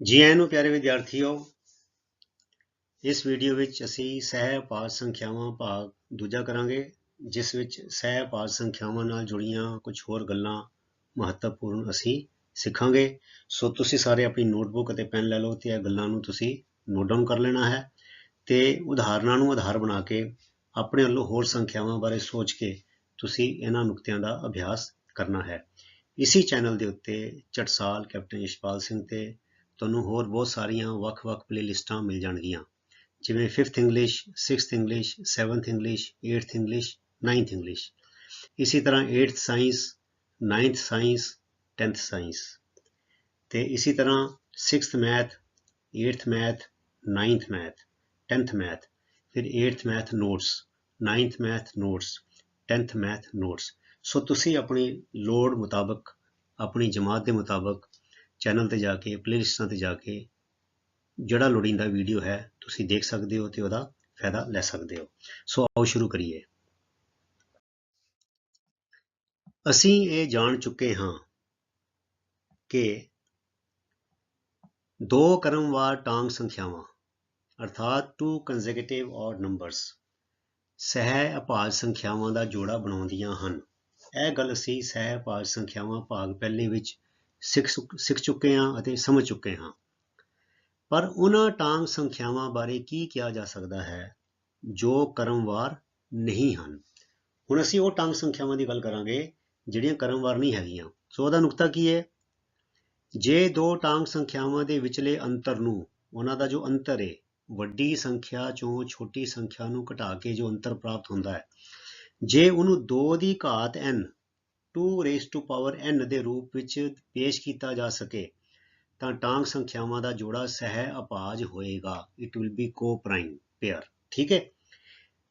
ਜੀ ਆਇਆਂ ਨੂੰ ਪਿਆਰੇ ਵਿਦਿਆਰਥੀਓ, ਇਸ ਵੀਡੀਓ ਵਿੱਚ ਅਸੀਂ ਸਹਿ ਪਾਠ ਸੰਖਿਆਵਾਂ ਭਾਗ ਦੂਜਾ ਕਰਾਂਗੇ, ਜਿਸ ਵਿੱਚ ਸਹਿ ਪਾਠ ਸੰਖਿਆਵਾਂ ਨਾਲ ਜੁੜੀਆਂ ਕੁਝ ਹੋਰ ਗੱਲਾਂ ਮਹੱਤਵਪੂਰਨ ਅਸੀਂ ਸਿੱਖਾਂਗੇ। ਸੋ ਤੁਸੀਂ ਸਾਰੇ ਆਪਣੀ ਨੋਟਬੁੱਕ ਅਤੇ ਪੈਨ ਲੈ ਲਓ ਤੇ ਇਹ ਗੱਲਾਂ ਨੂੰ ਤੁਸੀਂ ਨੋਟ ਡਾਊਨ ਕਰ ਲੈਣਾ ਹੈ ਤੇ ਉਦਾਹਰਨਾਂ ਨੂੰ ਆਧਾਰ ਬਣਾ ਕੇ ਆਪਣੇ ਵੱਲੋਂ ਹੋਰ ਸੰਖਿਆਵਾਂ ਬਾਰੇ ਸੋਚ ਕੇ ਤੁਸੀਂ ਇਹਨਾਂ ਨੁਕਤਿਆਂ ਦਾ ਅਭਿਆਸ ਕਰਨਾ ਹੈ। ਇਸੇ ਚੈਨਲ ਦੇ ਉੱਤੇ ਚਟਸਾਲ ਕੈਪਟਨ ਯਸ਼ਪਾਲ ਸਿੰਘ ਤੇ ਤੁਹਾਨੂੰ ਹੋਰ ਬਹੁਤ ਸਾਰੀਆਂ ਵੱਖ-ਵੱਖ ਪਲੇਲਿਸਟਾਂ ਮਿਲ ਜਾਣਗੀਆਂ। ਜਿਵੇਂ 5th English 6th English 7th English 8th English 9th English ਇਸੇ ਤਰ੍ਹਾਂ 8th science 9th science 10th science ਤੇ ਇਸੇ ਤਰ੍ਹਾਂ 6th math 8th math 9th math 10th math ਫਿਰ 8th math notes 9th math notes 10th math notes so ਤੁਸੀਂ ਆਪਣੀ ਲੋੜ ਮੁਤਾਬਕ, ਆਪਣੀ ਜਮਾਤ ਦੇ ਮੁਤਾਬਕ ਚੈਨਲ ਤੇ ਜਾ ਕੇ ਪਲੇਲਿਸਟਾਂ ਤੇ ਜਾ ਕੇ ਜਿਹੜਾ ਲੋੜੀਂਦਾ ਵੀਡੀਓ ਹੈ, ਤੁਸੀਂ ਦੇਖ ਸਕਦੇ ਹੋ ਤੇ ਉਹਦਾ ਫਾਇਦਾ ਲੈ ਸਕਦੇ ਹੋ। ਸੋ ਆਓ ਸ਼ੁਰੂ ਕਰੀਏ। ਅਸੀਂ ਇਹ ਜਾਣ ਚੁੱਕੇ ਹਾਂ ਕਿ ਦੋ ਕਰਮਵਾਰ ਟਾਂਗ ਸੰਖਿਆਵਾਂ, ਅਰਥਾਤ ਟੂ ਕੰਜ਼ੈਕਟਿਵ ਔਰ ਨੰਬਰਸ ਸਹਿ ਅਪਾਜ ਸੰਖਿਆਵਾਂ ਦਾ ਜੋੜਾ ਬਣਾਉਂਦੀਆਂ ਹਨ। ਇਹ ਗੱਲ ਅਸੀਂ ਸਹਿ ਅਪਾਜ ਸੰਖਿਆਵਾਂ ਭਾਗ ਪਹਿਲੇ ਵਿੱਚ ਸਿੱਖ ਸਿੱਖ ਚੁੱਕੇ ਹਾਂ ਅਤੇ ਸਮਝ ਚੁੱਕੇ ਹਾਂ। ਪਰ ਉਹਨਾਂ ਟਾਂਗ ਸੰਖਿਆਵਾਂ ਬਾਰੇ ਕੀ ਕਿਹਾ ਜਾ ਸਕਦਾ ਹੈ, ਜੋ ਕਰਮਵਾਰ ਨਹੀਂ ਹਨ? ਹੁਣ ਅਸੀਂ ਉਹ ਟਾਂਗ ਸੰਖਿਆਵਾਂ ਦੀ ਗੱਲ ਕਰਾਂਗੇ, ਜਿਹੜੀਆਂ ਕਰਮਵਾਰ ਨਹੀਂ ਹੈਗੀਆਂ। ਸੋ ਉਹਦਾ ਨੁਕਤਾ ਕੀ ਹੈ? ਜੇ ਦੋ ਟਾਂਗ ਸੰਖਿਆਵਾਂ ਦੇ ਵਿਚਲੇ ਅੰਤਰ ਨੂੰ, ਉਹਨਾਂ ਦਾ ਜੋ ਅੰਤਰ ਹੈ ਵੱਡੀ ਸੰਖਿਆ ਚੋਂ ਛੋਟੀ ਸੰਖਿਆ ਨੂੰ ਘਟਾ ਕੇ ਜੋ ਅੰਤਰ ਪ੍ਰਾਪਤ ਹੁੰਦਾ ਹੈ, ਜੇ ਉਹਨੂੰ 2 ਦੀ ਘਾਤ n 2 ਰੇਸ ਪਾਵਰ n ਦੇ ਰੂਪ ਵਿੱਚ ਪੇਸ਼ ਕੀਤਾ ਜਾ ਸਕੇ, ਤਾਂ ਟਾਂਗ ਸੰਖਿਆਵਾਂ ਦਾ ਜੋੜਾ ਸਹਿ ਅਪਾਜ ਹੋਏਗਾ। It will be coprime pair ਠੀਕ ਹੈ?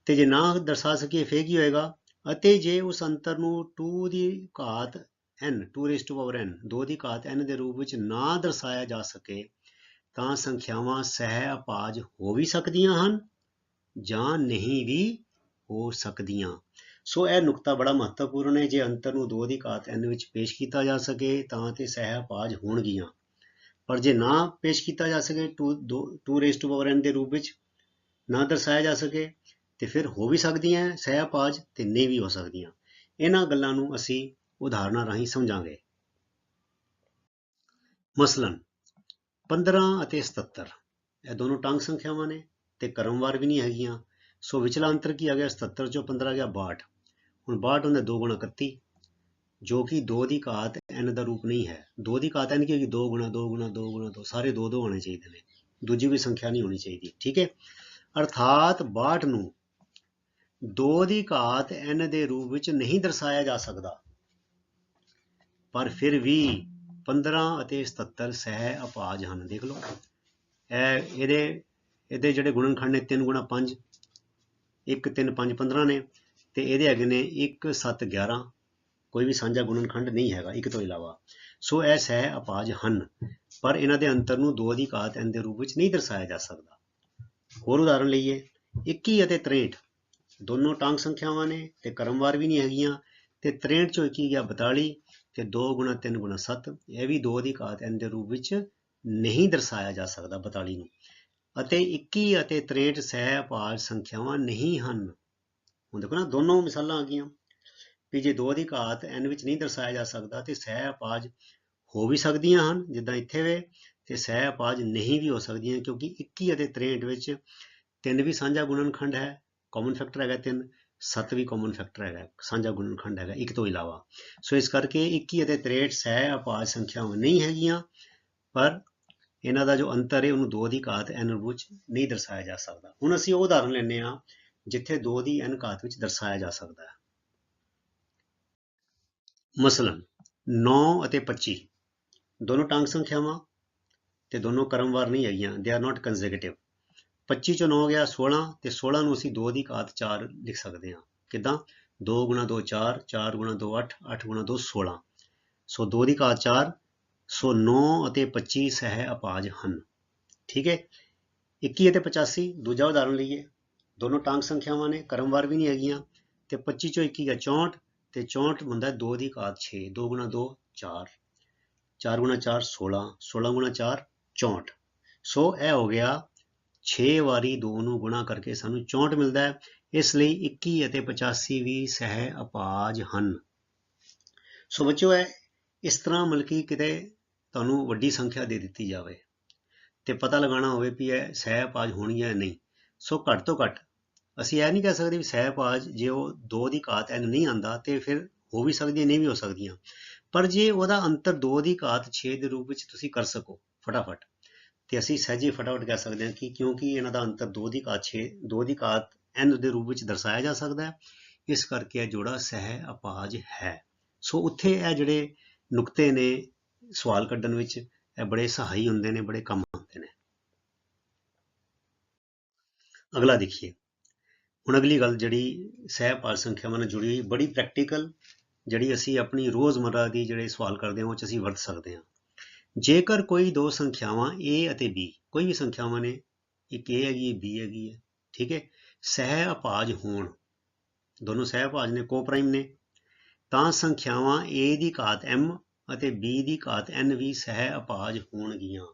ਤੇ ਜੇ ਨਾ ਦਰਸਾ ਸਕੀਏ, ਫੇਰ ਕੀ ਹੋਏਗਾ? ਅਤੇ ਜੇ ਉਸ ਅੰਤਰ ਨੂੰ 2 ਦੀ ਘਾਤ n 2 raise to power n 2 ਦੀ ਘਾਤ n ਦੇ ਰੂਪ ਵਿੱਚ ਨਾ ਦਰਸਾਇਆ ਜਾ ਸਕੇ, ਤਾਂ ਸੰਖਿਆਵਾਂ ਸਹਿ ਅਪਾਜ ਹੋ ਵੀ ਸਕਦੀਆਂ ਹਨ ਜਾਂ ਨਹੀਂ ਵੀ ਹੋ ਸਕਦੀਆਂ। ਸੋ ਇਹ ਨੁਕਤਾ ਬੜਾ ਮਹੱਤਵਪੂਰਨ ਹੈ, ਜੇ ਅੰਤਰ ਨੂੰ ਦੋ ਦੀ ਘਾਤ n ਵਿੱਚ ਪੇਸ਼ ਕੀਤਾ ਜਾ ਸਕੇ ਤਾਂ ਤੇ ਸਹਿ ਅਪਾਜ ਹੋਣਗੀਆਂ। ਪਰ ਜੇ ਨਾ ਪੇਸ਼ ਕੀਤਾ ਜਾ ਸਕੇ 2 2 ਟੂ ਪਾਵਰ n ਦੇ ਰੂਪ ਵਿੱਚ ਨਾ ਦਰਸਾਇਆ ਜਾ ਸਕੇ, ਤੇ ਫਿਰ ਹੋ ਵੀ ਸਕਦੀਆਂ ਸਹਿ ਅਪਾਜ ਤੇ ਨਹੀਂ ਵੀ ਹੋ ਸਕਦੀਆਂ। ਇਹਨਾਂ ਗੱਲਾਂ ਨੂੰ ਅਸੀਂ ਉਦਾਹਰਨਾਂ ਰਾਹੀਂ ਸਮਝਾਂਗੇ। ਮਸਲਨ 15 ਅਤੇ 77 ਇਹ ਦੋਨੋਂ ਟੰਗ ਸੰਖਿਆਵਾਂ ਨੇ ਤੇ ਕਰਮਵਾਰ ਵੀ ਨਹੀਂ ਹੈਗੀਆਂ। ਸੋ ਵਿਚਲਾ ਅੰਤਰ ਕੀ ਆ ਗਿਆ 77 ਚੋਂ 15 ਗਿਆ 62 ਹੁਣ 62 ਹੁੰਦਾ 2 ਗੁਣਾ 31 ਜੋ ਕਿ 2 ਦੀ ਘਾਤ n ਦਾ ਰੂਪ ਨਹੀਂ ਹੈ। 2 ਦੀ ਘਾਤ n ਕੀ ਹੋਗੀ 2 ਗੁਣਾ 2 ਗੁਣਾ 2 ਗੁਣਾ 2 ਸਾਰੇ 2 2 ਹੋਣੇ ਚਾਹੀਦੇ ਨੇ। ਦੂਜੀ ਵੀ ਸੰਖਿਆ ਨਹੀਂ ਹੋਣੀ ਚਾਹੀਦੀ, ਠੀਕ ਹੈ? ਅਰਥਾਤ 62 ਨੂੰ 2 ਦੀ ਘਾਤ n ਦੇ ਰੂਪ ਵਿੱਚ ਨਹੀਂ ਦਰਸਾਇਆ ਜਾ ਸਕਦਾ। ਪਰ ਫਿਰ ਵੀ 15 ਅਤੇ 77 ਸਹਿ ਅਪਾਜ ਹਨ। ਦੇਖ ਲਓ, ਇਹ ਇਹਦੇ ਇਹਦੇ ਜਿਹੜੇ ਗੁਣਨਖੰਡ ਨੇ 3 ਗੁਣਾ 5 1 3 5 15 ਨੇ। ਤੇ ਇਹਦੇ ਹੈਗੇ ਨੇ 1 7 11 ਕੋਈ ਵੀ ਸਾਂਝਾ ਗੁਣਨਖੰਡ ਨਹੀਂ ਹੈਗਾ, ਇੱਕ ਤੋਂ ਇਲਾਵਾ। ਸੋ ਇਹ ਸਹਿ ਅਪਾਜ ਹਨ, ਪਰ ਇਹਨਾਂ ਦੇ ਅੰਤਰ ਨੂੰ ਦੋ ਦੀ ਘਾਤ n ਦੇ ਰੂਪ ਵਿੱਚ ਨਹੀਂ ਦਰਸਾਇਆ ਜਾ ਸਕਦਾ। ਹੋਰ ਉਦਾਹਰਨ ਲਈਏ 21 ਅਤੇ 63 ਦੋਨੋਂ ਟਾਂਗ ਸੰਖਿਆਵਾਂ ਨੇ ਤੇ ਕਰਮਵਾਰ ਵੀ ਨਹੀਂ ਹੈਗੀਆਂ, ਤੇ 63 ਚੋਂ 21 ਗਿਆ 42 ਤੇ 2 ਗੁਣਾ 3 ਗੁਣਾ 7 ਇਹ ਵੀ 2 ਦੀ ਘਾਤ n ਦੇ ਰੂਪ ਵਿੱਚ ਨਹੀਂ ਦਰਸਾਇਆ ਜਾ ਸਕਦਾ 42 ਨੂੰ। ਅਤੇ 21 ਅਤੇ 63 ਸਹਿ ਅਪਾਜ ਸੰਖਿਆਵਾਂ ਨਹੀਂ ਹਨ। ਹੁਣ ਦੇਖੋ ਨਾ, ਦੋਨੋਂ ਮਿਸਾਲਾਂ ਆ ਗਈਆਂ ਵੀ ਜੇ 2 ਦੀ ਘਾਤ n ਵਿੱਚ ਨਹੀਂ ਦਰਸਾਇਆ ਜਾ ਸਕਦਾ ਤੇ ਸਹਿ ਅਪਾਜ ਹੋ ਵੀ ਸਕਦੀਆਂ ਹਨ, ਜਿੱਦਾਂ ਇੱਥੇ ਵੇ, ਤੇ ਸਹਿ ਅਪਾਜ ਨਹੀਂ ਵੀ ਹੋ ਸਕਦੀਆਂ ਕਿਉਂਕਿ 21 ਅਤੇ 63 ਵਿੱਚ 3 ਵੀ ਸਾਂਝਾ ਗੁਣਨਖੰਡ ਹੈ ਕਾਮਨ ਫੈਕਟਰ ਹੈਗਾ 3 7 ਵੀ ਕਾਮਨ ਫੈਕਟਰ ਹੈਗਾ, ਸਾਂਝਾ ਗੁਣਨਖੰਡ ਹੈਗਾ ਇੱਕ ਤੋਂ ਇਲਾਵਾ। ਸੋ ਇਸ ਕਰਕੇ 21 ਅਤੇ 63 ਸਹਿ ਅਪਾਜ ਸੰਖਿਆਵਾਂ ਨਹੀਂ ਹੈਗੀਆਂ, ਪਰ ਇਹਨਾਂ ਦਾ ਜੋ ਅੰਤਰ ਹੈ, ਉਹਨੂੰ 2 ਦੀ ਘਾਤ n ਵਿੱਚ ਨਹੀਂ ਦਰਸਾਇਆ ਜਾ ਸਕਦਾ। ਹੁਣ ਅਸੀਂ ਉਹ ਉਦਾਹਰਨ ਲੈਂਦੇ ਹਾਂ ਜਿੱਥੇ 2 ਦੀ n ਘਾਤ ਵਿੱਚ ਦਰਸਾਇਆ ਜਾ ਸਕਦਾ ਹੈ। ਮਸਲਨ 9 ਅਤੇ 25 ਦੋਨੋਂ ਟਾਂਗ ਸੰਖਿਆਵਾਂ ਤੇ ਦੋਨੋਂ ਕਰਮਵਾਰ ਨਹੀਂ ਹੈਗੀਆਂ ਦੇ ਆਰ ਨਾਟ ਕੰਜ਼ੈਕਟਿਵ 25 ਚੋਂ 9 ਗਿਆ 16 ਤੇ 16 ਨੂੰ ਅਸੀਂ 2 ਦੀ ਘਾਤ 4 ਲਿਖ ਸਕਦੇ ਹਾਂ। ਕਿਦਾਂ? 2 ਗੁਣਾ 2 4 4 ਗੁਣਾ 2 8 8 ਗੁਣਾ 2 16 ਸੋ 2 ਦੀ ਘਾਤ 4 ਸੋ 9 ਅਤੇ 25 ਸਹਿ ਅਪਾਜ ਹਨ। ਠੀਕ ਹੈ? 21 ਅਤੇ 85 ਦੂਜਾ ਉਦਾਹਰਨ ਲਈਏ। ਦੋਨੋਂ ਟਾਂਗ ਸੰਖਿਆਵਾਂ ਨੇ, ਕਰਮਵਾਰ ਵੀ ਨਹੀਂ ਹੈਗੀਆਂ ਤੇ 25 ਚੋਂ 21 ਗਿਆ 64 ਤੇ 64 ਹੁੰਦਾ 2 ਦੀ ਘਾਤ 6 2 ਗੁਣਾ 2 4 4 ਗੁਣਾ 4 16 16 ਗੁਣਾ 4 64 ਸੋ ਇਹ ਹੋ ਗਿਆ 6 ਵਾਰੀ 2 ਨੂੰ ਗੁਣਾ ਕਰਕੇ ਸਾਨੂੰ 64 ਮਿਲਦਾ ਹੈ। ਇਸ ਲਈ 21 ਅਤੇ 85 ਵੀ ਸਹਿ ਅਪਾਜ ਹਨ। ਸੋ ਬੱਚਿਓ, ਇਹ ਇਸ ਤਰ੍ਹਾਂ ਮਤਲਬ ਕਿ ਕਿਤੇ ਤੁਹਾਨੂੰ ਵੱਡੀ ਸੰਖਿਆ ਦੇ ਦਿੱਤੀ ਜਾਵੇ ਤੇ ਪਤਾ ਲਗਾਉਣਾ ਹੋਵੇ ਵੀ ਇਹ ਸਹਿ ਅਪਾਜ ਹੋਣੀ ਹੈ ਜਾਂ ਨਹੀਂ। ਸੋ ਘੱਟ ਤੋਂ ਘੱਟ ਅਸੀਂ ਇਹ ਨਹੀਂ ਕਹਿ ਸਕਦੇ ਵੀ ਸਹਿ ਅਪਾਜ ਜੇ ਉਹ 2 ਦੀ ਘਾਤ n ਨਹੀਂ ਆਂਦਾ ਤੇ ਫਿਰ ਹੋ ਵੀ ਸਕਦੀ ਨਹੀਂ ਵੀ ਹੋ ਸਕਦੀਆਂ। ਪਰ ਜੇ ਉਹਦਾ ਅੰਤਰ 2 ਦੀ ਘਾਤ 6 ਦੇ ਰੂਪ ਵਿੱਚ ਤੁਸੀਂ ਕਰ ਸਕੋ, ਫਟਾਫਟ। ਤੇ ਅਸੀਂ ਸਹਿਜੇ ਫਟਾਫਟ ਕਹਿ ਸਕਦੇ ਹਾਂ ਕਿ ਕਿਉਂਕਿ ਇਹਨਾਂ ਦਾ ਅੰਤਰ 2 ਦੀ ਘਾਤ 6 2 ਦੀ ਘਾਤ n ਦੇ ਰੂਪ ਵਿੱਚ ਦਰਸਾਇਆ ਜਾ ਸਕਦਾ ਹੈ, ਇਸ ਕਰਕੇ ਇਹ ਜੋੜਾ ਸਹਿ ਅਪਾਜ ਹੈ। ਸੋ ਉੱਥੇ ਇਹ ਜਿਹੜੇ ਨੁਕਤੇ ਨੇ ਸਵਾਲ ਕੱਢਣ ਵਿੱਚ, ਇਹ ਬੜੇ ਸਹਾਈ ਹੁੰਦੇ ਨੇ, ਬੜੇ ਕੰਮ ਆਉਂਦੇ ਨੇ। ਅਗਲਾ ਦੇਖੀਏ। ਹੁਣ ਅਗਲੀ ਗੱਲ ਜਿਹੜੀ ਸਹਿਪਾਲ ਸੰਖਿਆਵਾਂ ਨਾਲ ਜੁੜੀ ਹੋਈ, ਬੜੀ ਪ੍ਰੈਕਟੀਕਲ ਜਿਹੜੀ ਅਸੀਂ ਆਪਣੀ ਰੋਜ਼ਮਰਰਾ ਦੀ ਜਿਹੜੇ ਸਵਾਲ ਕਰਦੇ ਹਾਂ, ਉਹ 'ਚ ਅਸੀਂ ਵਰਤ ਸਕਦੇ ਹਾਂ। ਜੇਕਰ ਕੋਈ ਦੋ ਸੰਖਿਆਵਾਂ a ਅਤੇ b, ਕੋਈ ਵੀ ਸੰਖਿਆਵਾਂ ਨੇ, ਇੱਕ a ਹੈਗੀ ਹੈ b ਹੈਗੀ ਹੈ, ਠੀਕ ਹੈ ਸਹਿ ਅਪਾਜ ਹੋਣ, ਦੋਨੋਂ ਸਹਿ ਅਪਾਜ ਨੇ ਕੋਪ੍ਰਾਈਮ ਨੇ, ਤਾਂ ਸੰਖਿਆਵਾਂ a ਦੀ ਘਾਤ m ਅਤੇ b ਦੀ ਘਾਤ n ਵੀ ਸਹਿ ਅਪਾਜ ਹੋਣਗੀਆਂ।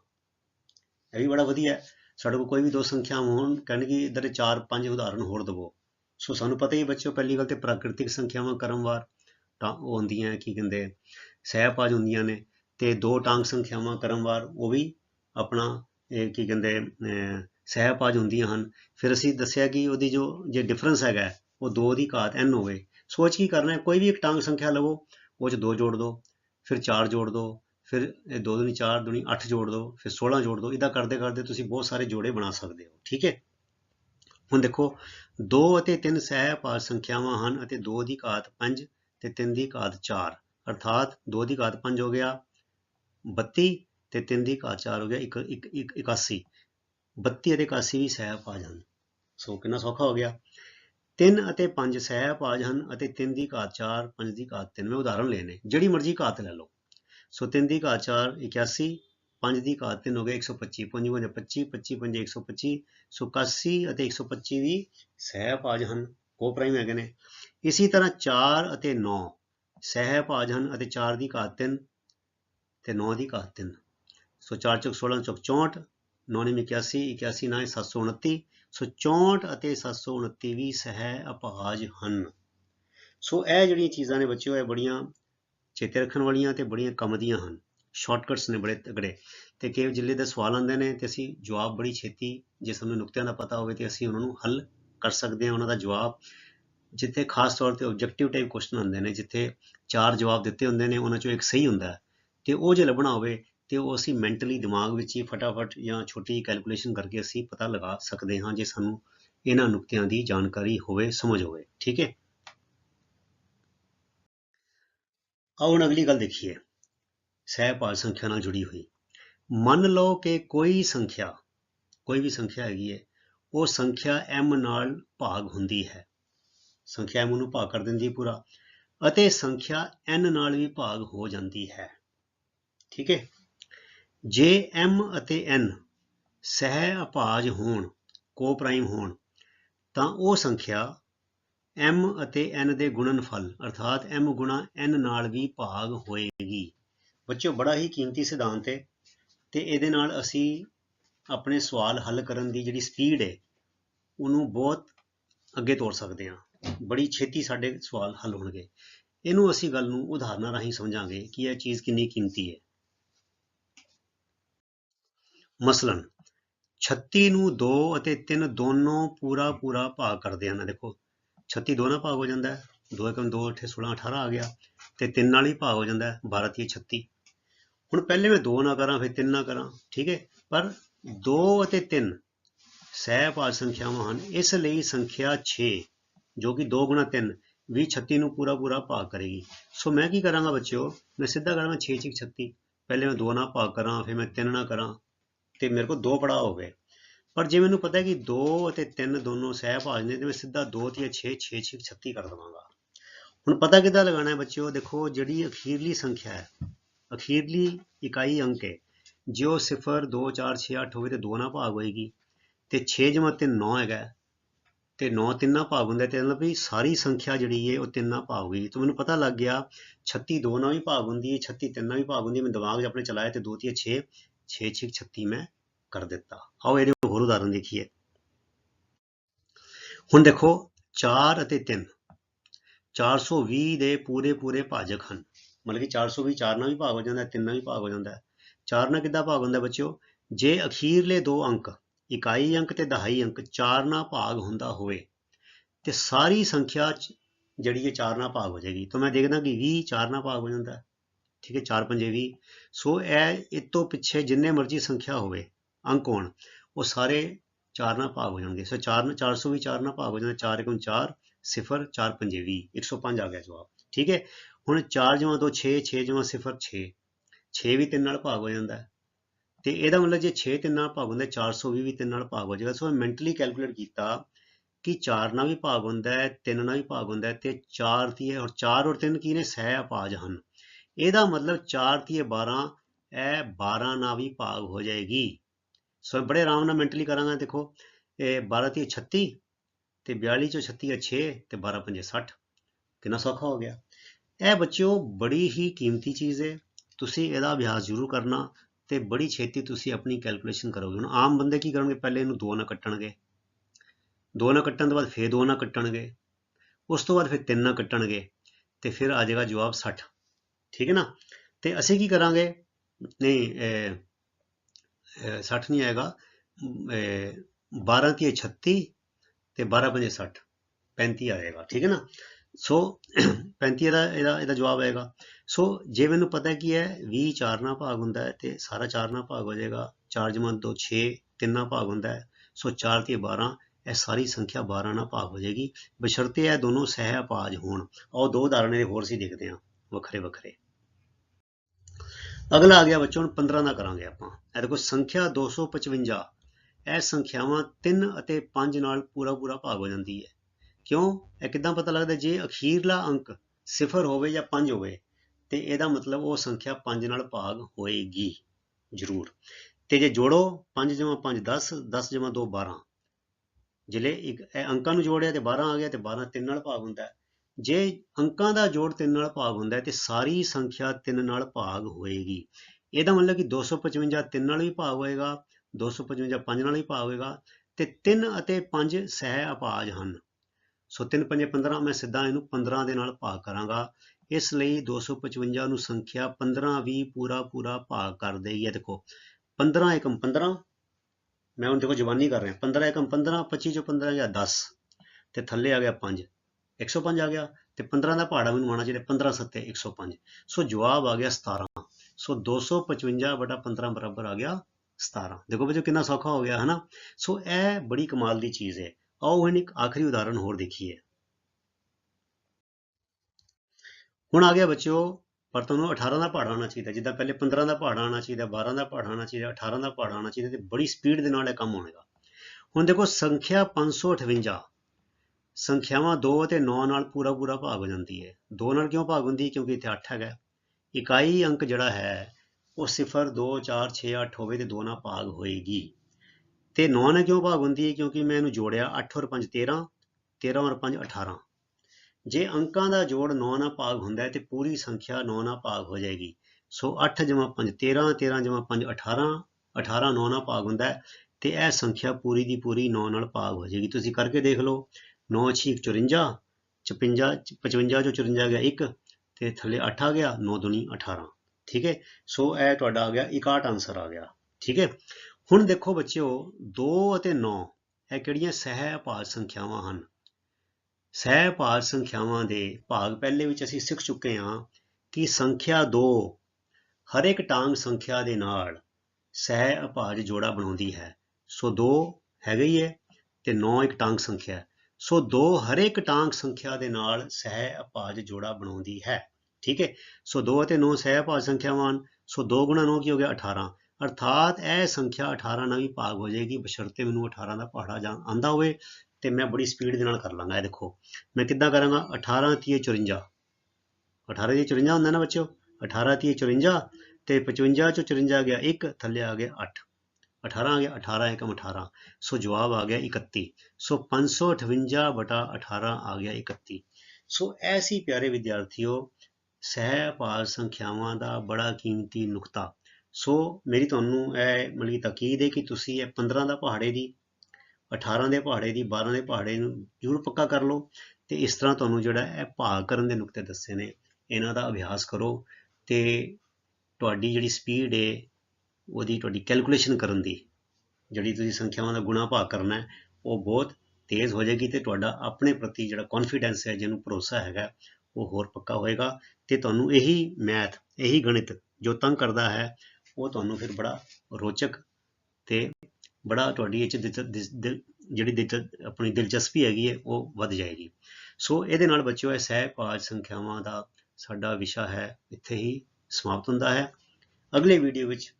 ਇਹ ਵੀ ਬੜਾ ਵਧੀਆ ਹੈ। ਸਾਡੇ ਕੋਲ ਕੋਈ ਵੀ ਦੋ ਸੰਖਿਆਵਾਂ ਹੋਣ, ਕਹਿਣਗੇ ਇਧਰ ਚਾਰ, ਪੰਜ ਉਦਾਹਰਨ ਹੋਰ ਦਵੋ। ਸੋ ਸਾਨੂੰ ਪਤਾ ਹੀ ਬੱਚਿਓ, ਪਹਿਲੀ ਗੱਲ ਤੇ ਪ੍ਰਾਕ੍ਰਿਤਿਕ ਸੰਖਿਆਵਾਂ ਕਰਮਵਾਰ ਤਾਂ ਉਹ ਹੁੰਦੀਆਂ ਕੀ ਕਹਿੰਦੇ ਸਹਿਪਾਜ ਹੁੰਦੀਆਂ ਨੇ, ਤੇ ਦੋ ਟਾਂਗ ਸੰਖਿਆਵਾਂ ਕਰਮਵਾਰ ਉਹ ਵੀ ਆਪਣਾ, ਇਹ ਕੀ ਕਹਿੰਦੇ ਸਹਿਪਾਜ ਹੁੰਦੀਆਂ ਹਨ। ਫਿਰ ਅਸੀਂ ਦੱਸਿਆ ਕਿ ਉਹਦੀ ਜੋ, ਜੇ ਡਿਫਰੈਂਸ ਹੈਗਾ, ਉਹ 2 ਦੀ ਘਾਤ n ਹੋਵੇ। ਸੋਚ ਕੀ ਕਰਨਾ ਹੈ, ਕੋਈ ਵੀ ਇੱਕ ਟਾਂਗ ਸੰਖਿਆ ਲਵੋ, ਉਹ ਚ 2 ਜੋੜ ਦਿਓ ਫਿਰ 4 ਜੋੜ ਦਿਓ ਫਿਰ ਇਹ 2 ਦੁਨੀ 4 ਦੁਨੀ 8 ਜੋੜ ਦਿਓ ਫਿਰ 16 ਜੋੜ ਦਿਓ ਇਦਾਂ ਕਰਦੇ ਕਰਦੇ ਤੁਸੀਂ ਬਹੁਤ ਸਾਰੇ ਜੋੜੇ ਬਣਾ ਸਕਦੇ ਹੋ, ਠੀਕ ਹੈ? ਹੁਣ ਦੇਖੋ 2 ਅਤੇ 3 ਸਹਿਪਾਜ ਸੰਖਿਆਵਾਂ ਹਨ ਅਤੇ 2 ਦੀ ਘਾਤ 5 ਤੇ 3 ਦੀ ਘਾਤ 4 ਅਰਥਾਤ 2 ਦੀ ਘਾਤ 5 ਹੋ ਗਿਆ 32 ਤੇ 3 ਦੀ ਘਾਤ 4 ਹੋ ਗਿਆ, ਇੱਕ- ਇੱਕ- ਇੱਕ- 81 32 ਅਤੇ 81 ਵੀ ਸਹਿਪਾਜ ਹਨ, ਸੋ ਕਿੰਨਾ ਸੌਖਾ ਹੋ ਗਿਆ। 3 ਅਤੇ 5 ਸਹਿਪਾਜ ਹਨ ਅਤੇ 3 ਦੀ ਘਾਤ 4 5 ਦੀ ਘਾਤ 3 ਮੈਂ ਉਦਾਹਰਨ ਲੈਣੇ ਜਿਹੜੀ ਮਰਜ਼ੀ ਘਾਤ ਲੈ ਲਓ। ਸੋ 3 ਦੀ ਘਾਤ 4 81 5 ਦੀ ਘਾਤ 3 ਹੋ ਗਿਆ 125 5 ਵਜੇ 25 25 5 125 ਸੋ 81 ਅਤੇ 125 ਵੀ ਸਹਿਪਾਜ ਹਨ, ਕੋਪ੍ਰਾਈਮ ਹੈਗੇ ਨੇ। ਇਸੀ ਤਰ੍ਹਾਂ 4 ਅਤੇ 9 ਸਹਿਪਾਜ ਹਨ ਅਤੇ 4 ਦੀ ਘਾਤ 3 ਤੇ 9 ਦੀ ਘਾਤ 3 ਸੋ 4 ਚੌਕ 16 ਚੌਕ 64 9 ਨੇ 81 81 ਨਾਲ 729 ਸੋ 64 ਅਤੇ 729 ਵੀ ਸਹਿ ਅਪਾਜ ਹਨ। ਸੋ ਇਹ ਜਿਹੜੀਆਂ ਚੀਜ਼ਾਂ ਨੇ ਬੱਚਿਓ, ਇਹ ਬੜੀਆਂ ਚੇਤੇ ਰੱਖਣ ਵਾਲੀਆਂ ਤੇ ਬੜੀਆਂ ਕੰਮ ਦੀਆਂ ਹਨ। ਸ਼ਾਰਟਕਟਸ ਨੇ ਬੜੇ ਤਗੜੇ ਤੇ ਕਈ ਜ਼ਿਲ੍ਹੇ ਦੇ ਸਵਾਲ ਆਉਂਦੇ ਨੇ ਤੇ ਅਸੀਂ ਜਵਾਬ ਬੜੀ ਛੇਤੀ, ਜੇ ਸਾਨੂੰ ਨੁਕਤਿਆਂ ਦਾ ਪਤਾ ਹੋਵੇ ਤੇ ਅਸੀਂ ਉਹਨਾਂ ਨੂੰ ਹੱਲ ਕਰ ਸਕਦੇ ਹਾਂ, ਉਹਨਾਂ ਦਾ ਜਵਾਬ। ਜਿੱਥੇ ਖਾਸ ਤੌਰ ਤੇ ਆਬਜੈਕਟਿਵ ਟਾਈਪ ਕੁਐਸਚਨ ਹੁੰਦੇ ਨੇ, ਜਿੱਥੇ ਚਾਰ ਜਵਾਬ ਦਿੱਤੇ ਹੁੰਦੇ ਨੇ, ਉਹਨਾਂ ਚੋਂ ਇੱਕ ਸਹੀ ਹੁੰਦਾ ਹੈ। ਤੇ ਉਹ ਜੇ ਲੱਭਣਾ ਹੋਵੇ ਤੇ ਉਹ ਅਸੀਂ ਮੈਂਟਲੀ ਦਿਮਾਗ ਵਿੱਚ ਹੀ ਫਟਾਫਟ ਜਾਂ ਛੋਟੀ ਜਿਹੀ ਕੈਲਕੂਲੇਸ਼ਨ ਕਰਕੇ ਅਸੀਂ ਪਤਾ ਲਗਾ ਸਕਦੇ ਹਾਂ, ਜੇ ਸਾਨੂੰ ਇਹਨਾਂ ਨੁਕਤਿਆਂ ਦੀ ਜਾਣਕਾਰੀ ਹੋਵੇ, ਸਮਝ ਹੋਵੇ। ਠੀਕ ਹੈ? ਆਓ ਹੁਣ ਅਗਲੀ ਗੱਲ ਦੇਖੀਏ। ਸਹਿਪਾਲ ਸੰਖਿਆ ਨਾਲ ਜੁੜੀ ਹੋਈ। ਮੰਨ ਲਓ ਕਿ ਕੋਈ ਸੰਖਿਆ, ਕੋਈ ਵੀ ਸੰਖਿਆ ਹੈਗੀ ਹੈ, ਉਹ ਸੰਖਿਆ m ਨਾਲ ਭਾਗ ਹੁੰਦੀ ਹੈ। ਸੰਖਿਆ m ਨੂੰ ਭਾਗ ਕਰ ਦਿੰਦੀ ਹੈ ਪੂਰਾ ਅਤੇ ਸੰਖਿਆ n ਨਾਲ ਵੀ ਭਾਗ ਹੋ ਜਾਂਦੀ ਹੈ। ਠੀਕ ਹੈ? ਜੇ m ਅਤੇ n ਸਹਿ ਅਪਾਜ ਹੋਣ ਕੋਪ੍ਰਾਈਮ ਹੋਣ, ਤਾਂ ਉਹ ਸੰਖਿਆ m ਅਤੇ n ਦੇ ਗੁਣਨਫਲ ਅਰਥਾਤ m ਗੁਣਾ n ਨਾਲ ਵੀ ਭਾਗ ਹੋਏਗੀ। ਬੱਚਿਓ, ਬੜਾ ਹੀ ਕੀਮਤੀ ਸਿਧਾਂਤ ਹੈ ਤੇ ਇਹਦੇ ਨਾਲ ਅਸੀਂ ਆਪਣੇ ਸਵਾਲ ਹੱਲ ਕਰਨ ਦੀ ਜਿਹੜੀ ਸਪੀਡ ਹੈ ਉਹਨੂੰ ਬਹੁਤ ਅੱਗੇ ਤੋਰ ਸਕਦੇ ਹਾਂ। ਬੜੀ ਛੇਤੀ ਸਾਡੇ ਸਵਾਲ ਹੱਲ ਹੋਣਗੇ। ਇਹਨੂੰ ਅਸੀਂ ਗੱਲ ਨੂੰ ਉਦਾਹਰਨਾਂ ਰਾਹੀਂ ਸਮਝਾਂਗੇ ਕਿ ਇਹ ਚੀਜ਼ ਕਿੰਨੀ ਕੀਮਤੀ ਹੈ ਮਸਲਨ 36 ਨੂੰ 2 ਅਤੇ 3 ਦੋਨੋਂ ਪੂਰਾ ਪੂਰਾ ਭਾਗ ਕਰਦੇ ਹਨ। ਦੇਖੋ 36 ਦੋ ਨਾਲ ਭਾਗ ਹੋ ਜਾਂਦਾ ਹੈ। 2 1 2 8 16 18 ਆ ਗਿਆ ਤੇ 3 ਨਾਲ ਹੀ ਭਾਗ ਹੋ ਜਾਂਦਾ ਹੈ 12 3 36 ਹੁਣ ਪਹਿਲੇ ਮੈਂ ਦੋ ਨਾ ਕਰਾਂ, ਫਿਰ ਤਿੰਨ ਨਾ ਕਰਾਂ, ਠੀਕ ਹੈ? ਪਰ 2 ਅਤੇ 3 ਸਹਿਭਾਜ ਸੰਖਿਆਵਾਂ ਹਨ। ਇਸ ਲਈ ਸੰਖਿਆ 6 ਜੋ ਕਿ 2 3 ਵੀ 36 ਨੂੰ ਪੂਰਾ ਪੂਰਾ ਭਾਗ ਕਰੇਗੀ। ਸੋ ਮੈਂ ਕੀ ਕਰਾਂਗਾ ਬੱਚਿਓ? ਮੈਂ ਸਿੱਧਾ ਕਰਾਂਗਾ 6 6 36 ਪਹਿਲੇ ਮੈਂ 2 ਨਾਲ ਭਾਗ ਕਰਾਂ, ਫਿਰ ਮੈਂ 3 ਨਾਲ ਕਰਾਂ ਤੇ ਮੇਰੇ ਕੋਲ 2 ਪੜਾ ਹੋ ਗਏ। ਪਰ ਜੇ ਮੈਨੂੰ ਪਤਾ ਕਿ 2 ਅਤੇ 3 ਦੋਨੋਂ ਸਹਿਪਾਜ ਨੇ ਤੇ ਮੈਂ ਸਿੱਧਾ 2 ਤੇ 6 6 6 36 ਕਰ ਦਵਾਂਗਾ। ਹੁਣ ਪਤਾ ਕਿੱਦਾਂ ਲਗਾਉਣਾ ਹੈ ਬੱਚਿਓ? ਦੇਖੋ ਜਿਹੜੀ ਅਖੀਰਲੀ ਸੰਖਿਆ ਹੈ ਅਖੀਰਲੀ ਇਕਾਈ ਅੰਕ ਹੈ ਜੇ ਉਹ 0 2 4 6 8 ਹੋਵੇ ਤੇ 2 ਨਾਲ ਭਾਗ ਹੋਏਗੀ ਤੇ 6 ਜਮਾ 3 9 ਹੈਗਾ ਹੈ, ਤੇ 9 ਤਿੰਨਾਂ ਭਾਗ ਹੁੰਦਾ ਹੈ ਤੇ ਮਤਲਬ ਵੀ ਸਾਰੀ ਸੰਖਿਆ ਜਿਹੜੀ ਹੈ ਉਹ ਤਿੰਨਾਂ ਭਾਗ ਹੋਈ ਤਾਂ ਮੈਨੂੰ ਪਤਾ ਲੱਗ ਗਿਆ 36 ਦੋ ਨਾਲ ਵੀ ਭਾਗ ਹੁੰਦੀ ਹੈ 36 ਤਿੰਨ ਨਾਲ ਵੀ ਭਾਗ ਹੁੰਦੀ ਹੈ ਮੈਂ ਦਿਮਾਗ 'ਚ ਆਪਣੇ ਚਲਾਇਆ ਤੇ 2 ਤੇ 6 6 6 36 ਮੈਂ ਕਰ ਦਿੱਤਾ। ਆਓ ਇਹਦੇ ਹੋਰ ਉਦਾਹਰਨ ਦੇਖੀਏ। ਹੁਣ ਦੇਖੋ 4 ਅਤੇ 3 420 ਦੇ ਪੂਰੇ ਪੂਰੇ ਭਾਜਕ ਹਨ। ਮਤਲਬ ਕਿ 420 4 ਨਾਲ ਵੀ ਭਾਗ ਹੋ ਜਾਂਦਾ ਹੈ 3 ਨਾਲ ਵੀ ਭਾਗ ਹੋ ਜਾਂਦਾ। ਹੈ 4 ਨਾਲ ਕਿੱਦਾਂ ਭਾਗ ਹੁੰਦਾ ਹੈ ਬੱਚਿਓ? ਜੇ ਅਖੀਰਲੇ ਦੋ ਅੰਕ, ਇਕਾਈ ਅੰਕ ਤੇ ਦਹਾਈ ਅੰਕ 4 ਨਾਲ ਭਾਗ ਹੁੰਦਾ ਹੋਵੇ, ਤੇ ਸਾਰੀ ਸੰਖਿਆ ਚ- ਜਿਹੜੀ ਹੈ 4 ਨਾਲ ਭਾਗ ਹੋ ਜਾਏਗੀ। ਤਾਂ ਮੈਂ ਦੇਖਦਾ ਕਿ 20 4 ਨਾਲ ਭਾਗ ਹੋ ਜਾਂਦਾ। ਹੈ ਠੀਕ ਹੈ 4 5 20 ਸੋ ਇਹ ਇਹ ਤੋਂ ਪਿੱਛੇ ਜਿੰਨੇ ਮਰਜ਼ੀ ਸੰਖਿਆ ਹੋਵੇ, ਅੰਕ ਹੋਣ ਉਹ ਸਾਰੇ ਚਾਰ ਨਾਲ ਭਾਗ ਹੋ ਜਾਣਗੇ। ਸੋ 4 ਨਾਲ 400 ਵੀ 4 ਨਾਲ ਭਾਗ ਹੋ ਜਾਂਦਾ 4 1 4 0 4 5 20 105 ਆ ਗਿਆ ਜਵਾਬ। ਠੀਕ ਹੈ? ਹੁਣ 4 ਜਮਾ 2 6 6 ਜਮਾ 0 6 6 ਵੀ 3 ਨਾਲ ਭਾਗ ਹੋ ਜਾਂਦਾ ਹੈ। ਤੇ ਇਹਦਾ ਮਤਲਬ ਜੇ 6 3 ਨਾਲ ਭਾਗ ਹੁੰਦਾ ਹੈ, 420 ਵੀ 3 ਨਾਲ ਭਾਗ ਹੋ ਜਾਏਗਾ। ਸੋ ਮੈਂ ਮੈਂਟਲੀ ਕੈਲਕੂਲੇਟ ਕੀਤਾ ਕਿ 4 ਨਾਲ ਵੀ ਭਾਗ ਹੁੰਦਾ ਹੈ 3 ਨਾਲ ਵੀ ਭਾਗ ਹੁੰਦਾ ਹੈ ਤੇ 4 ਤੀਏ ਔਰ 4 ਔਰ 3 ਕੀ ਨੇ? ਸਹਿ ਅਪਾਜ ਹਨ। ਇਹਦਾ ਮਤਲਬ 4 ਤੀਏ 12 ਇਹ 12 ਨਾਲ ਵੀ ਭਾਗ ਹੋ ਜਾਏਗੀ। ਸੋ ਬੜੇ ਆਰਾਮ ਨਾਲ ਮੈਂਟਲੀ ਕਰਾਂਗਾ, ਦੇਖੋ। ਇਹ 12 ਤੀਏ 36 ਤੇ 42 ਚੋਂ 36 ਹੈ 6 ਤੇ 12 ਪੰਜੇ 60 ਕਿੰਨਾ ਸੌਖਾ ਹੋ ਗਿਆ। ਇਹ ਬੱਚਿਓ, ਬੜੀ ਹੀ ਕੀਮਤੀ ਚੀਜ਼ ਹੈ ਤੁਸੀਂ ਇਹਦਾ ਅਭਿਆਸ ਜ਼ਰੂਰ ਕਰਨਾ ਤੇ ਬੜੀ ਛੇਤੀ ਤੁਸੀਂ ਆਪਣੀ ਕੈਲਕੂਲੇਸ਼ਨ ਕਰੋਗੇ। ਹੁਣ ਆਮ ਬੰਦੇ ਕੀ ਕਰਨਗੇ? ਪਹਿਲੇ ਇਹਨੂੰ ਦੋ ਨਾਲ ਕੱਟਣਗੇ। ਦੋ ਨਾਲ ਕੱਟਣ ਤੋਂ ਬਾਅਦ ਫੇਰ ਦੋ ਨਾਲ ਕੱਟਣਗੇ। ਉਸ ਤੋਂ ਬਾਅਦ ਫਿਰ ਤਿੰਨ ਨਾਲ ਕੱਟਣਗੇ ਤੇ ਫਿਰ ਆ ਜਾਏਗਾ ਜਵਾਬ 60 ਠੀਕ ਹੈ ਨਾ? ਤੇ ਅਸੀਂ ਕੀ ਕਰਾਂਗੇ? ਨਹੀਂ 60 ਨਹੀਂ ਆਏਗਾ ਇਹ, 12 ਤੀਏ 36 ਤੇ 12 ਪੰਜੇ 60 35 ਆਏਗਾ ਠੀਕ ਹੈ ਨਾ? ਸੋ 35 ਦਾ ਇਹਦਾ ਇਹਦਾ ਜਵਾਬ ਆਏਗਾ। ਸੋ ਜੇ ਮੈਨੂੰ ਪਤਾ ਕੀ ਹੈ ਕਿ ਇਹ 20 4 ਨਾਲ ਭਾਗ ਹੁੰਦਾ ਹੈ ਤੇ ਸਾਰਾ 4 ਨਾਲ ਭਾਗ ਹੋ ਜਾਏਗਾ 4 ਜਮਾ 2 6 3 ਨਾਲ ਭਾਗ ਹੁੰਦਾ ਹੈ। ਸੋ 4 ਤੇ 12 ਇਹ ਸਾਰੀ ਸੰਖਿਆ 12 ਨਾਲ ਭਾਗ ਹੋ ਜਾਏਗੀ। ਬਸ਼ਰਤੇ ਇਹ ਦੋਨੋਂ ਸਹਿ ਅਪਾਜ ਹੋਣ। ਆਓ ਦੋ ਉਦਾਹਰਣ ਇਹਦੇ ਹੋਰ ਸੀ ਦੇਖਦੇ ਹਾਂ ਵੱਖਰੇ ਵੱਖਰੇ ਅਗਲਾ ਆ ਗਿਆ ਬੱਚੋ, ਹੁਣ 15 ਦਾ ਕਰਾਂਗੇ ਆਪਾਂ। ਇਹ ਦੇਖੋ, ਸੰਖਿਆ 255 ਇਹ ਸੰਖਿਆਵਾਂ 3 ਅਤੇ 5 ਨਾਲ ਪੂਰਾ ਪੂਰਾ ਭਾਗ ਹੋ ਜਾਂਦੀ ਹੈ। ਕਿਉਂ? ਇਹ ਕਿਦਾਂ ਪਤਾ ਲੱਗਦਾ? ਜੇ ਅਖੀਰਲਾ ਅੰਕ ਸਿਫਰ ਹੋਵੇ ਜਾਂ 5 ਹੋਵੇ, ਤੇ ਇਹਦਾ ਮਤਲਬ ਉਹ ਸੰਖਿਆ 5 ਨਾਲ ਭਾਗ ਹੋਏਗੀ। ਜ਼ਰੂਰ। ਤੇ ਜੇ ਜੋੜੋ 5 ਜਮਾ 5 10 10 ਜਮਾ 2 12 ਜਿਲੇ ਇੱਕ, ਇਹ ਅੰਕਾਂ ਨੂੰ ਜੋੜਿਆ ਤੇ 12 ਆ ਗਿਆ ਤੇ 12 3 ਨਾਲ ਭਾਗ ਹੁੰਦਾ ਹੈ। ਜੇ ਅੰਕਾਂ ਦਾ ਜੋੜ 3 ਨਾਲ ਭਾਗ ਹੁੰਦਾ ਹੈ ਤੇ ਸਾਰੀ ਸੰਖਿਆ 3 ਨਾਲ ਭਾਗ ਹੋਏਗੀ। ਇਹਦਾ ਮਤਲਬ ਕਿ 255 3 ਨਾਲ ਵੀ ਭਾਗ ਹੋਏਗਾ 255 5 ਨਾਲ ਵੀ ਭਾਗ ਹੋਏਗਾ ਤੇ 3 ਅਤੇ 5 ਸਹਿ ਅਪਾਜ ਹਨ। ਸੋ 3 5 15 ਮੈਂ ਸਿੱਧਾ ਇਹਨੂੰ 15 ਦੇ ਨਾਲ ਭਾਗ ਕਰਾਂਗਾ। ਇਸ ਲਈ 255 ਨੂੰ ਸੰਖਿਆ 15 20 ਪੂਰਾ ਪੂਰਾ ਭਾਗ ਕਰ ਦੇਗੀ ਇਹ ਦੇਖੋ 15 ਏਕਮ 15 ਮੈਂ ਹੁਣ ਦੇਖੋ ਜਵਾਨੀ ਕਰ ਰਿਹਾ। 15 ਏਕਮ 15 25 ਚੋਂ 15 ਗਿਆ 10 ਤੇ ਥੱਲੇ ਆ ਗਿਆ 5 105 ਆ ਗਿਆ ਤੇ 15 ਦਾ ਪਹਾੜਾ ਮੈਨੂੰ ਆਉਣਾ ਚਾਹੀਦਾ 15 ਸੱਤੇ 105 ਸੋ ਜਵਾਬ ਆ ਗਿਆ 17 ਸੋ 255 ਬਟਾ 15 ਬਰਾਬਰ ਆ ਗਿਆ 17 ਦੇਖੋ ਬੱਚੋ ਕਿੰਨਾ ਸੌਖਾ ਹੋ ਗਿਆ, ਹਨਾ? ਸੋ ਇਹ ਬੜੀ ਕਮਾਲ ਦੀ ਚੀਜ਼ ਹੈ। ਆਓ ਹੁਣ ਇੱਕ ਆਖਰੀ ਉਦਾਹਰਣ ਹੋਰ ਦੇਖੀਏ। ਹੁਣ ਆ ਗਿਆ ਬੱਚਿਓ, ਪਰ ਤੁਹਾਨੂੰ 18 ਦਾ ਪਹਾੜਾ ਆਉਣਾ ਚਾਹੀਦਾ। ਜਿੱਦਾਂ ਪਹਿਲੇ 15 ਦਾ ਪਹਾੜਾ ਆਉਣਾ ਚਾਹੀਦਾ 12 ਦਾ ਪਹਾੜਾ ਆਉਣਾ ਚਾਹੀਦਾ 18 ਦਾ ਪਹਾੜਾ ਆਉਣਾ ਚਾਹੀਦਾ ਤੇ ਬੜੀ ਸਪੀਡ ਦੇ ਨਾਲ ਇਹ ਕੰਮ ਹੋਣੇਗਾ ਹੁਣ ਦੇਖੋ, ਸੰਖਿਆ 558 ਸੰਖਿਆਵਾਂ 2 ਅਤੇ 9 ਨਾਲ ਪੂਰਾ ਪੂਰਾ ਭਾਗ ਹੋ ਜਾਂਦੀ ਹੈ। 2 ਨਾਲ ਕਿਉਂ ਭਾਗ ਹੁੰਦੀ ਹੈ? ਕਿਉਂਕਿ ਇੱਥੇ 8 ਹੈਗਾ। ਇਕਾਈ ਅੰਕ ਜਿਹੜਾ ਹੈ, ਉਹ 0 2 4 6 8 ਹੋਵੇ ਤੇ 2 ਨਾਲ ਭਾਗ ਹੋਏਗੀ। ਤੇ 9 ਨਾਲ ਕਿਉਂ ਭਾਗ ਹੁੰਦੀ ਹੈ? ਕਿਉਂਕਿ ਮੈਂ ਇਹਨੂੰ ਜੋੜਿਆ 8 ਔਰ 5 13 13 ਔਰ 5 18 ਜੇ ਅੰਕਾਂ ਦਾ ਜੋੜ 9 ਨਾਲ ਭਾਗ ਹੁੰਦਾ ਹੈ ਤੇ ਪੂਰੀ ਸੰਖਿਆ 9 ਨਾਲ ਭਾਗ ਹੋ ਜਾਏਗੀ। ਸੋ 8 ਜਮਾ 5 13 13 ਜਮਾ 5 18 18 9 ਨਾਲ ਭਾਗ ਹੁੰਦਾ ਹੈ ਤੇ ਇਹ ਸੰਖਿਆ ਪੂਰੀ ਦੀ ਪੂਰੀ 9 ਨਾਲ ਭਾਗ ਹੋ ਜਾਏਗੀ। ਤੁਸੀਂ ਕਰਕੇ ਦੇਖ ਲਓ। 9 6 54 56 55 ਚੋਂ 54 ਗਿਆ 1 ਤੇ ਥੱਲੇ 8 ਆ ਗਿਆ 9 ਦੁਨੀ 18 ਠੀਕ ਹੈ? ਸੋ ਇਹ ਤੁਹਾਡਾ ਆ ਗਿਆ 61 ਆਨਸਰ ਆ ਗਿਆ। ਠੀਕ ਹੈ? ਹੁਣ ਦੇਖੋ ਬੱਚਿਓ 2 ਅਤੇ 9 ਇਹ ਕਿਹੜੀਆਂ ਸਹਿ ਅਪਾਜ ਸੰਖਿਆਵਾਂ ਹਨ? ਸਹਿ ਭਾਜ ਸੰਖਿਆਵਾਂ ਦੇ ਭਾਗ ਪਹਿਲੇ ਵਿੱਚ ਅਸੀਂ ਸਿੱਖ ਚੁੱਕੇ ਹਾਂ ਕਿ ਸੰਖਿਆ 2 ਹਰ ਇੱਕ ਟਾਂਗ ਸੰਖਿਆ ਦੇ ਨਾਲ ਸਹਿ ਅਪਾਜ ਜੋੜਾ ਬਣਾਉਂਦੀ ਹੈ। ਸੋ 2 ਹੈਗਾ ਹੀ ਹੈ ਤੇ 9 ਇੱਕ ਟਾਂਗ ਸੰਖਿਆ ਸੋ ਦੋ ਹਰੇਕ ਟਾਂਕ ਸੰਖਿਆ ਦੇ ਨਾਲ ਸਹਿ ਅਪਾਜ ਜੋੜਾ ਬਣਾਉਂਦੀ ਹੈ। ਠੀਕ ਹੈ? ਸੋ 2 ਅਤੇ 9 ਸਹਿ ਅਪਾਜ ਸੰਖਿਆਵਾਂ ਹਨ ਸੋ 2 ਗੁਣਾ 9 ਕੀ ਹੋ ਗਿਆ? 18 ਅਰਥਾਤ ਇਹ ਸੰਖਿਆ 18 ਨਾਲ ਵੀ ਭਾਗ ਹੋ ਜਾਏਗੀ। ਬਸ਼ਰਤੇ ਮੈਨੂੰ 18 ਦਾ ਪਹਾੜਾ ਜਾਂ ਆਂਦਾ ਹੋਵੇ ਤੇ ਮੈਂ ਬੜੀ ਸਪੀਡ ਦੇ ਨਾਲ ਕਰ ਲਾਂਗਾ। ਇਹ ਦੇਖੋ, ਮੈਂ ਕਿੱਦਾਂ ਕਰਾਂਗਾ? 18 30 54 18 ਦੀ 54 ਹੁੰਦਾ ਨਾ ਬੱਚਿਓ? 18 30 54 ਤੇ 55 ਚੋਂ 54 ਗਿਆ 1 ਥੱਲੇ ਆ ਗਿਆ 8 18 ਆ ਗਿਆ 18 ਏਕਮ 18 ਸੋ ਜਵਾਬ ਆ ਗਿਆ 31 ਸੋ 558 ਬਟਾ 18 ਆ ਗਿਆ 31 ਸੋ ਐਸੀ ਪਿਆਰੇ ਵਿਦਿਆਰਥੀਓ ਸਹਿ ਅਪਾਜ ਸੰਖਿਆਵਾਂ ਦਾ ਬੜਾ ਕੀਮਤੀ ਨੁਕਤਾ। ਸੋ ਮੇਰੀ ਤੁਹਾਨੂੰ ਇਹ ਮਤਲਬ ਕਿ ਤਾਕੀਦ ਹੈ ਕਿ ਤੁਸੀਂ ਇਹ 15 ਦਾ ਪਹਾੜੇ ਦੀ 18 ਦੇ ਪਹਾੜੇ ਦੀ 12 ਦੇ ਪਹਾੜੇ ਨੂੰ ਜ਼ਰੂਰ ਪੱਕਾ ਕਰ ਲਓ ਤੇ ਇਸ ਤਰ੍ਹਾਂ ਤੁਹਾਨੂੰ ਜਿਹੜਾ ਇਹ ਭਾਗ ਕਰਨ ਦੇ ਨੁਕਤੇ ਦੱਸੇ ਨੇ। ਇਹਨਾਂ ਦਾ ਅਭਿਆਸ ਕਰੋ ਤੇ ਤੁਹਾਡੀ ਜਿਹੜੀ ਸਪੀਡ ਹੈ ਉਹਦੀ ਤੁਹਾਡੀ ਕੈਲਕੂਲੇਸ਼ਨ ਕਰਨ ਦੀ, ਜਿਹੜੀ ਤੁਸੀਂ ਸੰਖਿਆਵਾਂ ਦਾ ਗੁਣਾ ਭਾਗ ਕਰਨਾ ਹੈ, ਉਹ ਬਹੁਤ ਤੇਜ਼ ਹੋ ਜਾਏਗੀ ਤੇ ਤੁਹਾਡਾ ਆਪਣੇ ਪ੍ਰਤੀ ਜਿਹੜਾ ਕੌਨਫੀਡੈਂਸ ਹੈ, ਜਿਹਨੂੰ ਭਰੋਸਾ ਹੈਗਾ, ਉਹ ਹੋਰ ਪੱਕਾ ਹੋਏਗਾ। ਤੇ ਤੁਹਾਨੂੰ ਇਹੀ ਮੈਥ ਇਹੀ ਗਣਿਤ ਜੋ ਤੰਗ ਕਰਦਾ ਹੈ, ਉਹ ਤੁਹਾਨੂੰ ਫਿਰ ਬੜਾ ਰੋਚਕ ਤੇ ਬੜਾ ਤੁਹਾਡੀ ਇਹ ਜਿਹੜੀ ਦਿਲਚ- ਆਪਣੀ ਦਿਲਚਸਪੀ ਹੈਗੀ ਹੈ, ਉਹ ਵੱਧ ਜਾਏਗੀ। ਸੋ ਇਹਦੇ ਨਾਲ ਬੱਚਿਓ, ਇਹ ਸਹਿਪਾਜ ਸੰਖਿਆਵਾਂ ਦਾ ਸਾਡਾ ਵਿਸ਼ਾ ਹੈ, ਇੱਥੇ ਹੀ ਸਮਾਪਤ ਹੁੰਦਾ ਹੈ। ਅਗਲੇ ਵੀਡੀਓ ਵਿੱਚ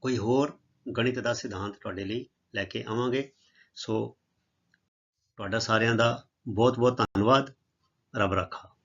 ਕੋਈ ਹੋਰ ਗਣਿਤ ਦਾ ਸਿਧਾਂਤ ਤੁਹਾਡੇ ਲਈ ਲੈ ਕੇ ਆਵਾਂਗੇ। ਸੋ ਤੁਹਾਡਾ ਸਾਰਿਆਂ ਦਾ ਬਹੁਤ ਬਹੁਤ ਧੰਨਵਾਦ। ਰੱਬ ਰੱਖਾ।